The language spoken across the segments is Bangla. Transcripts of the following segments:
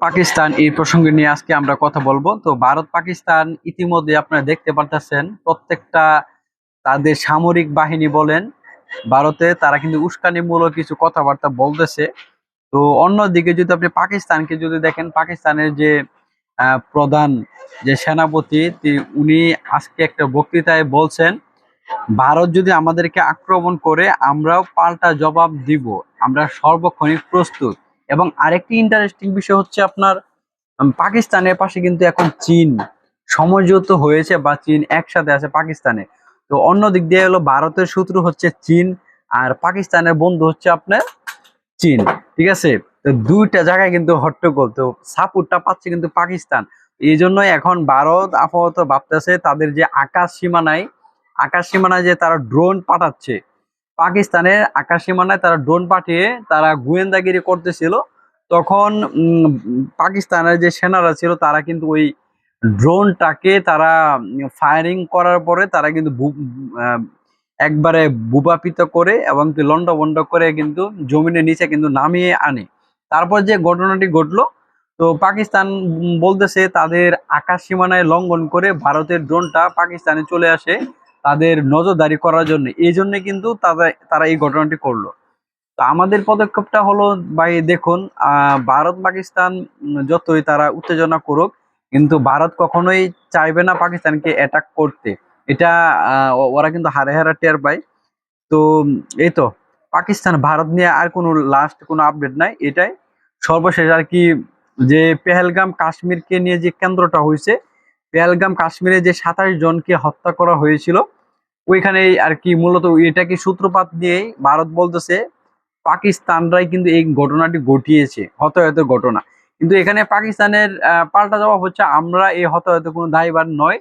পাকিস্তান এই প্রসঙ্গে নিয়ে আজকে আমরা কথা বলব। তো ভারত, পাকিস্তান ইতিমধ্যে আপনারা দেখতে পারতেছেন, প্রত্যেকটা তাদের সামরিক বাহিনী বলেন, ভারতে তারা কিন্তু উস্কানিমূলক কিছু কথাবার্তা বলতেছে। তো অন্যদিকে যদি আপনি পাকিস্তানকে যদি দেখেন, পাকিস্তানের যে প্রধান যে সেনাপতি উনি আজকে একটা বক্তৃতায় বলছেন, ভারত যদি আমাদেরকে আক্রমণ করে, আমরাও পাল্টা জবাব দিব। আমরা সর্বক্ষণিক প্রস্তুত। এবং আরেকটি ইন্টারেস্টিং বিষয় হচ্ছে আপনার পাকিস্তানের পাশে কিন্তু এখন চীন। সমঝোত হয়েছে বা চীন একসাথে আছে পাকিস্তানে। তো অন্য দিক দিয়ে হলো ভারতের শত্রু হচ্ছে চীন আর পাকিস্তানের বন্ধু হচ্ছে আপনার চীন, ঠিক আছে? তো দুইটা জায়গায় কিন্তু হট্টগোল। তো সাপোর্টটা পাচ্ছে কিন্তু পাকিস্তান। এই জন্যই এখন ভারত আপাতত ভাবতেছে তাদের যে আকাশ সীমানায় আকাশ সীমানায় যে তারা ড্রোন পাঠাচ্ছে পাকিস্তানের আকাশ সীমানায় তারা ড্রোন পাঠিয়ে তারা গোয়েন্দাগিরি করতেছিল। তখন পাকিস্তানের যে সেনারা ছিল, তারা কিন্তু ওই ড্রোনটাকে তারা ফায়ারিং করার পরে তারা কিন্তু একবারে বুবাপিত করে এবং কি করে কিন্তু জমিনের নিচে কিন্তু নামিয়ে আনে। তারপর যে ঘটনাটি ঘটলো, তো পাকিস্তান বলতেছে তাদের আকাশ সীমানায় লঙ্ঘন করে ভারতের ড্রোনটা পাকিস্তানে চলে আসে। তাদের নজরদারি করার জন্য। এই জন্য কিন্তু তারা তারা এই ঘটনাটি করল। তো আমাদের পদক্ষেপটা হলো, ভাই দেখুন ভারত পাকিস্তান যতই তারা উত্তেজনা করুক, কিন্তু ভারত কখনোই চাইবে না পাকিস্তানকে অ্যাটাক করতে। এটা ওরা কিন্তু হারে হারা টের পায়। তো এই তো, পাকিস্তান, ভারত নিয়ে আর কোনো লাস্ট কোনো আপডেট নাই, এটাই। সর্বশেষ আর কি, যে পেহেলগাম কাশ্মীরকে নিয়ে যে কেন্দ্রটা হয়েছে পেহেলগাম কাশ্মীরে যে সাতাশ জনকে হত্যা করা হয়েছিল, ওইখানে আর কি মূলত এটাকে সূত্রপাত দিয়েই ভারত বলতেছে, পাকিস্তানরাই কিন্তু এই ঘটনাটি ঘটিয়েছে, হতাহতের ঘটনা। কিন্তু এখানে পাকিস্তানের পাল্টা জবাব হচ্ছে আমরা এই হতাহতের কোনো দায়ভার নয়।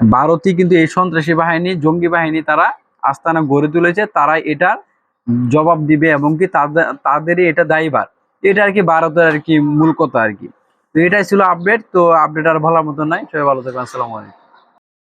ভারতই কিন্তু এই সন্ত্রাসী বাহিনী, জঙ্গি বাহিনী তারা আস্তানা গড়ে তুলেছে তারা এটার জবাব দিবে এবং কি তাদের, তাদেরই এটা দায়ভার। এটা আর কি ভারতের আর কি মূল কথা আর কি। তো এটাই ছিল আপডেট তো আপডেট আর ভালো মতো নাই। সবাই ভালো থাকবেন, আসসালামু আলাইকুম।